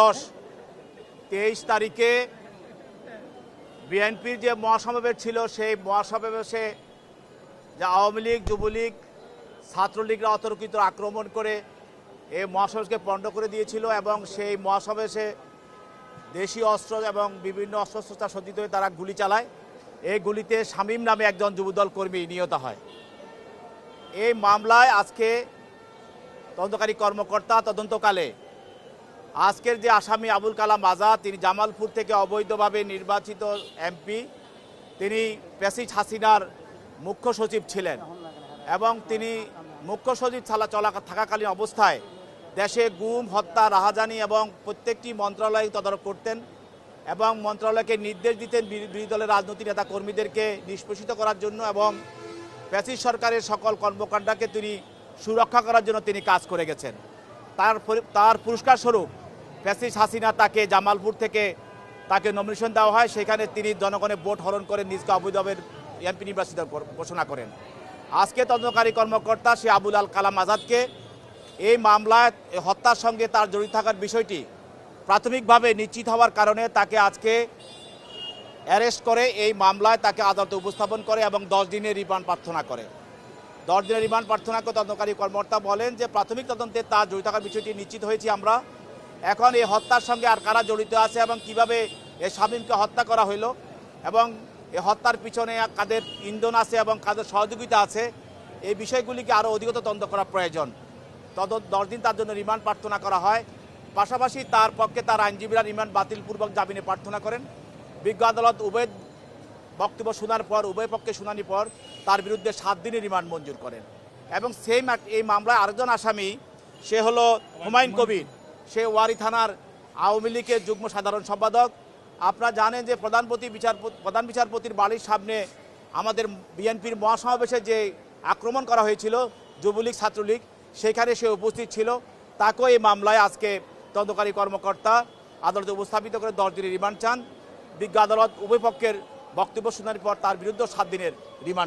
দশ, তেইশ তারিখে বিএনপির যে মহাসমাবেশ ছিল, সেই মহাসমাবেশে যে আওয়ামী লীগ, যুবলীগ, ছাত্রলীগরা অতর্কিত আক্রমণ করে এই মহাসমাবেশকে পণ্ড করে দিয়েছিল এবং সেই মহাসমাবেশে দেশি অস্ত্র এবং বিভিন্ন অস্ত্রশস্ত্র সজ্জিত হয়ে তারা গুলি চালায়। এই গুলিতে শামীম নামে একজন যুবদল কর্মী নিহত হয়। এই মামলায় আজকে তদন্তকারী কর্মকর্তা তদন্তকালে আজকের যে আসামি আবুল কালাম আজাদ, তিনি জামালপুর থেকে অবৈধভাবে নির্বাচিত এমপি, তিনি প্যাসিজ হাসিনার মুখ্য সচিব ছিলেন এবং তিনি মুখ্য সচিব ছালা চলা থাকাকালীন অবস্থায় দেশে গুম, হত্যা, রাহাজানি এবং প্রত্যেকটি মন্ত্রণালয় তদারক করতেন এবং মন্ত্রণালয়কে নির্দেশ দিতেন বিরো- বিরোধী দলের রাজনৈতিক নেতা কর্মীদেরকে নিষ্পেষিত করার জন্য এবং প্যাসিজ সরকারের সকল কর্মকাণ্ডকে তিনি সুরক্ষা করার জন্য তিনি কাজ করে গেছেন। তার তার পুরস্কার স্বরূপ ফ্যাসিস হাসিনা তাকে জামালপুর থেকে তাকে নমিনেশন দেওয়া হয়। সেখানে তিনি জনগণের ভোট হরণ করে নিজকে অবৈধভাবে এমপি নির্বাচিত ঘোষণা করেন। আজকে তদন্তকারী কর্মকর্তা সে আবুল আল কালাম আজাদকে এই মামলায় হত্যার সঙ্গে তার জড়িত থাকার বিষয়টি প্রাথমিকভাবে নিশ্চিত হওয়ার কারণে তাকে আজকে অ্যারেস্ট করে, এই মামলায় তাকে আদালতে উপস্থাপন করে এবং দশ দিনের রিমান্ড প্রার্থনা করে। দশ দিনের রিমান্ড প্রার্থনা করে তদন্তকারী কর্মকর্তা বলেন যে প্রাথমিক তদন্তে তার জড়িত থাকার বিষয়টি নিশ্চিত হয়েছি আমরা। এখন এই হত্যার সঙ্গে আর কারা জড়িত আছে এবং কীভাবে এই শামীমকে হত্যা করা হলো এবং এই হত্যার পিছনে কাদের ইন্ধন আছে এবং কাদের সহযোগিতা আছে, এই বিষয়গুলিকে আরও অধিকতর তদন্ত করা প্রয়োজন। তদ দশ দিন তার জন্য রিমান্ড প্রার্থনা করা হয়। পাশাপাশি তার পক্ষে তার আইনজীবীরা রিমান্ড বাতিলপূর্বক জামিনে প্রার্থনা করেন। বিজ্ঞ আদালত উভয় বক্তব্য শোনার পর, উভয় পক্ষে শুনানি পর তার বিরুদ্ধে সাত দিনের রিমান্ড মঞ্জুর করেন। এবং সেম এই মামলায় আরেকজন আসামি, সে হলো হুমায়ুন কবির। সে ওয়ারি থানার আওয়ামী লীগের যুগ্ম সাধারণ সম্পাদক। আপনারা জানেন যে প্রধানপতি বিচারপতি, প্রধান বিচারপতির বাড়ির সামনে আমাদের বিএনপির মহাসমাবেশে যে আক্রমণ করা হয়েছিল, যুবলীগ, ছাত্রলীগ, সেখানে সে উপস্থিত ছিল। তাকেও এই মামলায় আজকে তদন্তকারী কর্মকর্তা আদালতে উপস্থাপিত করে দশ দিনের রিমান্ড চান। বিজ্ঞ আদালত উভয় পক্ষের বক্তব্য শুনানির পর তার বিরুদ্ধে সাত দিনের রিমান্ড